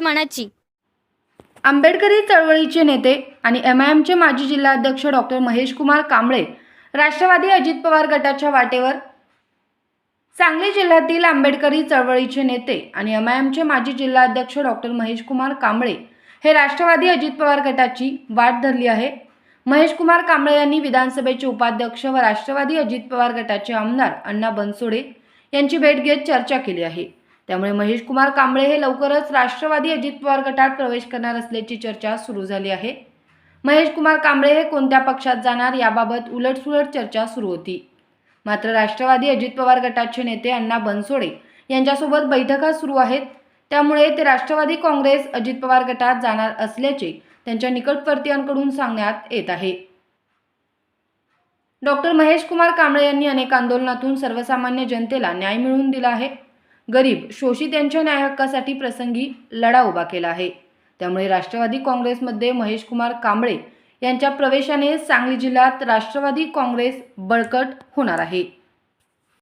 मनाची. आंबेडकरी चळवळीचे नेते आणि एम आय एमचे माजी जिल्हाध्यक्ष डॉक्टर महेश कुमार कांबळे राष्ट्रवादी अजित पवार गटाच्या वाटेवर. सांगली जिल्ह्यातील आंबेडकरी चळवळीचे नेते आणि एम आय एमचे माजी जिल्हाध्यक्ष डॉक्टर महेश कुमार कांबळे हे राष्ट्रवादी अजित पवार गटाची वाट धरली आहे. महेश कुमार कांबळे यांनी विधानसभेचे उपाध्यक्ष व राष्ट्रवादी अजित पवार गटाचे आमदार अण्णा बनसोडे यांची भेट घेत चर्चा केली आहे. त्यामुळे महेश कुमार कांबळे हे लवकरच राष्ट्रवादी अजित पवार गटात प्रवेश करणार असल्याची चर्चा सुरू झाली आहे. महेश कुमार कांबळे हे कोणत्या पक्षात जाणार याबाबत उलटसुलट चर्चा सुरू होती. मात्र राष्ट्रवादी अजित पवार गटाचे नेते अण्णा बनसोडे यांच्यासोबत बैठका सुरू आहेत. त्यामुळे ते राष्ट्रवादी काँग्रेस अजित पवार गटात जाणार असल्याचे त्यांच्या निकटवर्तीयांकडून सांगण्यात येत आहे. डॉक्टर महेश कुमार कांबळे यांनी अनेक आंदोलनातून सर्वसामान्य जनतेला न्याय मिळवून दिला आहे. गरीब शोषित यांच्या न्याय हक्कासाठी प्रसंगी लढा उभा केला आहे. त्यामुळे राष्ट्रवादी काँग्रेसमध्ये महेश कुमार कांबळे यांच्या प्रवेशाने सांगली जिल्ह्यात राष्ट्रवादी काँग्रेस बळकट होणार आहे.